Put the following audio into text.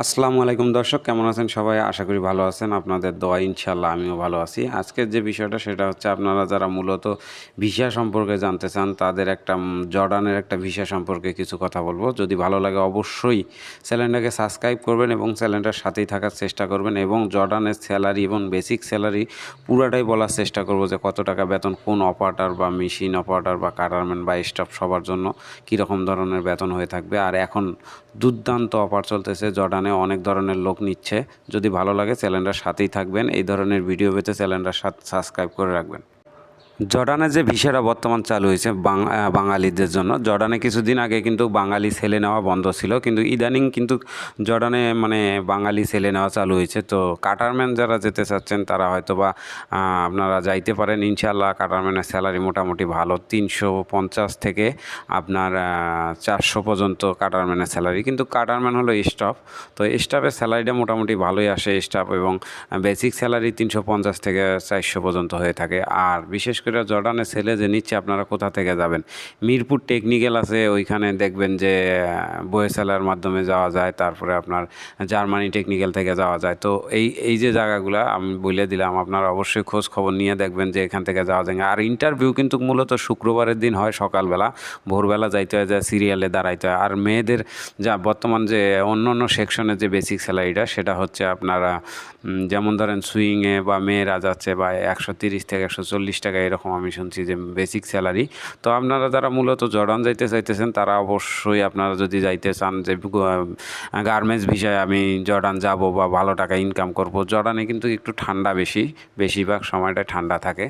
আসসালামু আলাইকুম দর্শক, কেমন আছেন সবাই? আশা করি ভালো আছেন। আপনাদের দোয়া ইনশাল্লাহ আমিও ভালো আছি। আজকের যে বিষয়টা, সেটা হচ্ছে আপনারা যারা মূলত ভিসা সম্পর্কে জানতে চান, তাদের একটা জর্ডানের একটা ভিসা সম্পর্কে কিছু কথা বলব। যদি ভালো লাগে, অবশ্যই চ্যানেলটাকে সাবস্ক্রাইব করবেন এবং চ্যানেলটার সাথেই থাকার চেষ্টা করবেন এবং জর্ডানের স্যালারি এবং বেসিক স্যালারি পুরাটাই বলার চেষ্টা করব যে কত টাকা বেতন, কোন অপারেটর বা মেশিন অপারেটর বা কাটারম্যান বা স্টাফ সবার জন্য কীরকম ধরনের বেতন হয়ে থাকবে। আর এখন দুর্দান্ত অফার চলতেছে জর্ডানে অনেক ধরনের লোক নিচ্ছে। যদি ভালো লাগে, চ্যানেলটার সাথেই থাকবেন। এই ধরনের ভিডিও পেতে চ্যানেলটা সাবস্ক্রাইব করে রাখবেন। জর্ডানের যে ভিসাটা বর্তমান চালু হয়েছে বাঙালিদের জন্য, জর্ডানে কিছুদিন আগে কিন্তু বাঙালি ছেলে নেওয়া বন্ধ ছিল, কিন্তু ইদানিং কিন্তু জর্ডানে মানে বাঙালি ছেলে নেওয়া চালু হয়েছে। তো কাটারম্যান যারা যেতে চাচ্ছেন, তারা হয়তো বা আপনারা যাইতে পারেন। ইনশাল্লাহ কাটারম্যানের স্যালারি মোটামুটি ভালো, তিনশো পঞ্চাশ থেকে আপনার চারশো পর্যন্ত কাটারম্যানের স্যালারি। কিন্তু কাটারম্যান হলো স্টাফ, তো স্টাফের স্যালারিটা মোটামুটি ভালোই আসে স্টাফ এবং বেসিক স্যালারি তিনশো পঞ্চাশ থেকে চারশো পর্যন্ত হয়ে থাকে। আর বিশেষ করে জর্ডানের ছেলে যে নিচ্ছে, আপনারা কোথা থেকে যাবেন? মিরপুর টেকনিক্যাল আছে, ওইখানে দেখবেন যে বয়েসেলার মাধ্যমে যাওয়া যায়, তারপরে আপনার জার্মানি টেকনিক্যাল থেকে যাওয়া যায়। তো এই এই যে জায়গাগুলো আমি বলে দিলাম, আপনারা অবশ্যই খোঁজ খবর নিয়ে দেখবেন যে এখান থেকে যাওয়া যায় আর ইন্টারভিউ কিন্তু মূলত শুক্রবারের দিন হয় সকালবেলা, ভোরবেলা যাইতে হয় যায় সিরিয়ালে দাঁড়াইতে হয়। আর মেয়েদের যা বর্তমান যে অন্য অন্য সেকশনের যে বেসিক স্যালারিটা সেটা হচ্ছে আপনারা যেমন ধরেন সুইংয়ে বা মেয়েরা যাচ্ছে বা একশো তিরিশ থেকে একশো চল্লিশ টাকা এরকম আমি শুনছি যে বেসিক স্যালারি তো আপনারা যারা মূলত জর্ডান যাইতে চাইতেছেন, তারা অবশ্যই আপনারা যদি যাইতে চান যে গার্মেন্টস বিষয়ে আমি জর্ডান যাব বা ভালো টাকা ইনকাম করব। জর্ডানে কিন্তু একটু ঠান্ডা বেশি, বেশিরভাগ সময়টা ঠান্ডা থাকে।